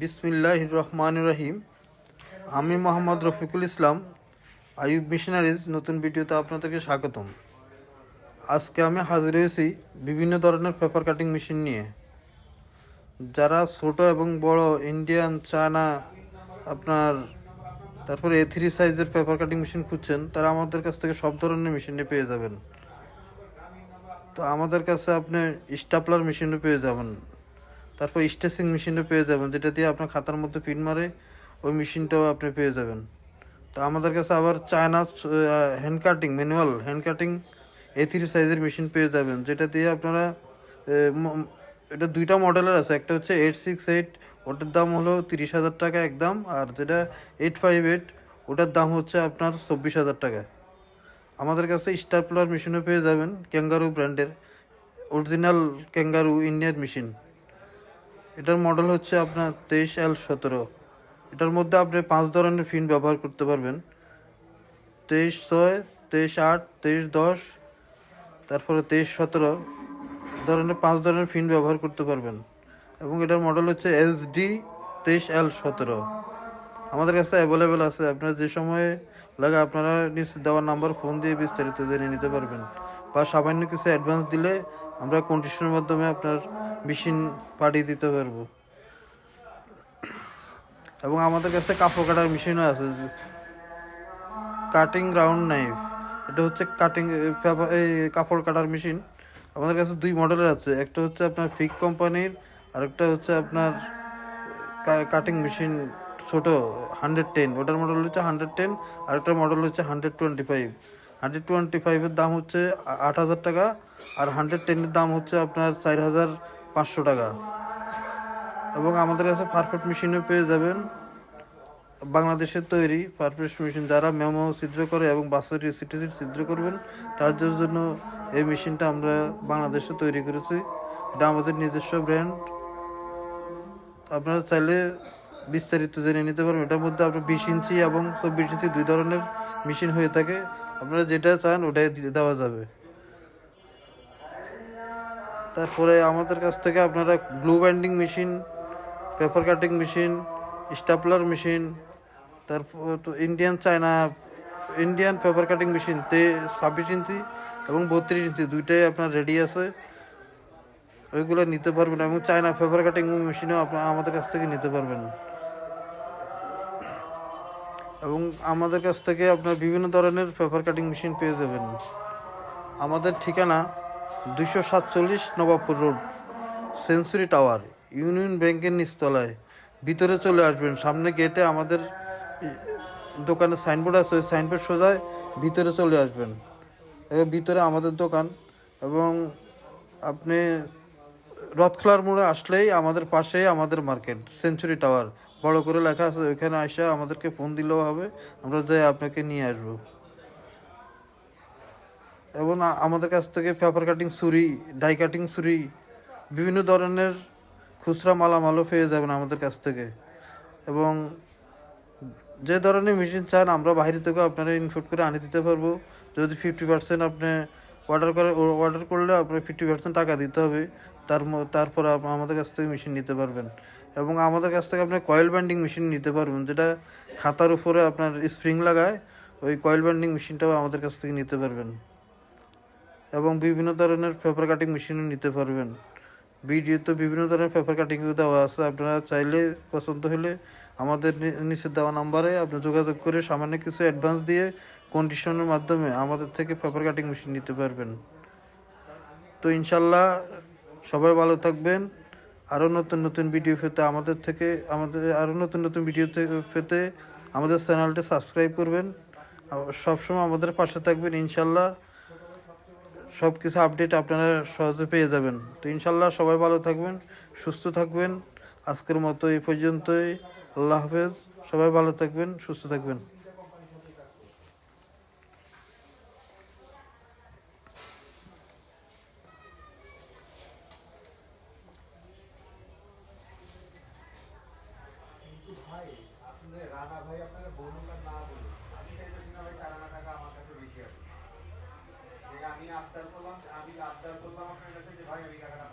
বিসমিল্লাহ রহমান রহিম আমি মোহাম্মদ রফিকুল ইসলাম আয়ুব মিশনারিজ, নতুন ভিডিওতে আপনাদেরকে স্বাগতম। আজকে আমি হাজির হয়েছি বিভিন্ন ধরনের পেপার কাটিং মেশিন নিয়ে। যারা ছোট এবং বড়, ইন্ডিয়ান, চায়না, আপনার, তারপরে এ থ্রি সাইজের পেপার কাটিং মেশিন খুঁজছেন, তারা আমাদের কাছ থেকে সব ধরনের মেশিনে পেয়ে যাবেন। তো আমাদের কাছে আপনি স্টাপলার মেশিনও পেয়ে যাবেন। তারপর স্টেচিং মেশিনও পেয়ে যাবেন, যেটা দিয়ে আপনার খাতার মধ্যে পিন মারে, ওই মেশিনটাও আপনি পেয়ে যাবেন। তো আমাদের কাছে আবার China hand cutting manual hand cutting A three সাইজের মেশিন পেয়ে যাবেন, যেটা দিয়ে আপনারা এটা দুইটা মডেলের আছে, একটা হচ্ছে এইট সিক্স এইট ওটার দাম হলো তিরিশ হাজার টাকা একদম, আর যেটা এইট ফাইভ এইট ওটার দাম হচ্ছে আপনার চব্বিশ হাজার টাকা। আমাদের কাছে স্টার প্লার মেশিনও পেয়ে যাবেন ক্যাঙ্গারু ব্র্যান্ডের অরিজিনাল ক্যাঙ্গারু ইন্ডিয়ান মেশিন এটার মডেল হচ্ছে আপনার তেইশ এল সতেরো। এটার মধ্যে আপনি পাঁচ ধরনের ফিন ব্যবহার করতে পারবেন। তেইশ ছয়, তেইশ আট, তেইশ দশ, তারপরে তেইশ সতেরো ধরনের পাঁচ ধরনের ফিন ব্যবহার করতে পারবেন। এবং এটার মডেল হচ্ছে এস ডি তেইশ এল সতেরো। আমাদের কাছে অ্যাভেলেবেল আছে। আপনার যে সময়ে লাগে আপনারা নিচে দেওয়ার নাম্বার ফোন দিয়ে বিস্তারিত জেনে নিতে পারবেন। বা সামান্য কিছু অ্যাডভান্স দিলে আমরা কন্ডিশনের মাধ্যমে আপনার মেশিন পাঠিয়ে দিতে পারব। এবং আমাদের কাছে কাপড় কাটার মেশিনও আছে। কাটিং রাউন্ড নাইফ এটা হচ্ছে কাটিং কাপড় কাটার মেশিন। আমাদের কাছে দুই মডেলের আছে। একটা হচ্ছে আপনার ফিক কোম্পানির আরেকটা হচ্ছে আপনার কাটিং মেশিন ছোটো হান্ড্রেড টেন ওটার মডেল হচ্ছে হান্ড্রেড টেন আরেকটা মডেল হচ্ছে hundred twenty five hundred twenty ফাইভের দাম হচ্ছে আট হাজার টাকা, আর হান্ড্রেড টেনের দাম হচ্ছে আপনার চার হাজার পাঁচশো টাকা। এবং আমাদের কাছে পারফেক্ট মেশিনও পেয়ে যাবেন। বাংলাদেশের তৈরি পারফেক্ট মেশিন যারা মেমো ছিদ্র করে এবং বাসের সিটি সিট ছিদ্র করবেন, তাদের জন্য এই মেশিনটা আমরা বাংলাদেশে তৈরি করেছি। এটা আমাদের নিজস্ব ব্র্যান্ড আপনারা চাইলে বিস্তারিত জেনে নিতে পারবেন। এটার মধ্যে আপনার বিশ ইঞ্চি এবং চব্বিশ ইঞ্চি দুই ধরনের মেশিন হয়ে থাকে। আপনারা যেটা চান ওটাই দেওয়া যাবে। তারপরে আমাদের কাছ থেকে আপনারা glue binding machine paper cutting machine stapler machine তারপর তো Indian China Indian paper cutting machine তে ছাব্বিশ ইঞ্চি এবং বত্রিশ ইঞ্চি দুইটাই আপনার রেডি আছে। ওইগুলো নিতে পারবেন এবং চায়না পেপার কাটিং মেশিনও আপনার আমাদের কাছ থেকে নিতে পারবেন। এবং আমাদের কাছ থেকে আপনার বিভিন্ন ধরনের পেপার কাটিং মেশিন পেয়ে যাবেন। আমাদের ঠিকানা দুশো সাতচল্লিশ Nawabpur road, century tower, union ব্যাংকের নিচতলায়। ভিতরে চলে আসবেন, সামনে গেটে আমাদের দোকানে সাইনবোর্ড আছে, ওই সাইনবোর্ড সোজায় ভিতরে চলে আসবেন। এর ভিতরে আমাদের দোকান এবং আপনি রথখোলার মোড়ে আসলেই আমাদের পাশেই আমাদের মার্কেট, সেঞ্চুরি টাওয়ার। বড় করে লেখা আছে, ওইখানে আসে আমাদেরকে ফোন দিলেও হবে, আমরা যাই আপনাকে নিয়ে আসব। এবং আমাদের কাছ থেকে পেপার কাটিং ছুরি ডাই কাটিং ছুরি বিভিন্ন ধরনের খুচরা মালামালও পেয়ে যাবেন আমাদের কাছ থেকে। এবং যে ধরনের মেশিন চান, আমরা বাইরে থেকে আপনারা ইনপুট করে আনি দিতে পারব। যদি ফিফটি পার্সেন্ট আপনি অর্ডার করে অর্ডার করলে আপনার ফিফটি পার্সেন্ট টাকা দিতে হবে। তার তারপরে আমাদের কাছ থেকে মেশিন নিতে পারবেন। এবং আমাদের কাছ থেকে আপনি কয়েল ব্যান্ডিং মেশিন নিতে পারবেন, যেটা খাতার উপরে আপনার স্প্রিং লাগায়, ওই কয়েল ব্যান্ডিং মেশিনটাও আমাদের কাছ থেকে নিতে পারবেন। এবং বিভিন্ন ধরনের পেপার কাটিং মেশিনও নিতে পারবেন। ভিডিওতে বিভিন্ন ধরনের পেপার কাটিং দেওয়া আছে। আপনারা চাইলে পছন্দ হলে আমাদের নিচে দেওয়া নাম্বারে আপনি যোগাযোগ করে সামান্য কিছু অ্যাডভান্স দিয়ে কন্ডিশনের মাধ্যমে আমাদের থেকে পেপার কাটিং মেশিন নিতে পারবেন। তো ইনশাল্লাহ সবাই ভালো থাকবেন। আরও নতুন নতুন ভিডিও পেতে আমাদের থেকে, আমাদের আরও নতুন নতুন ভিডিও পেতে আমাদের চ্যানেলটি সাবস্ক্রাইব করবেন। সবসময় আমাদের পাশে থাকবেন ইনশাল্লাহ। সব কিছু আপডেট আপনারা সহজে পেয়ে যাবেন। তো ইনশাল্লাহ সবাই ভালো থাকবেন, সুস্থ থাকবেন। আজকের মতো এই পর্যন্তই। আল্লাহ হাফেজ। সবাই ভালো থাকবেন, সুস্থ থাকবেন। রানা ভাই, আপনার বলুনটা না বলুন। আমি না ভাই চার টাকা আমার কাছে বেশি আছে আমি আবদার করলাম আমি আবদার করলাম আপনার কাছে যে ভাই আমি টাকাটা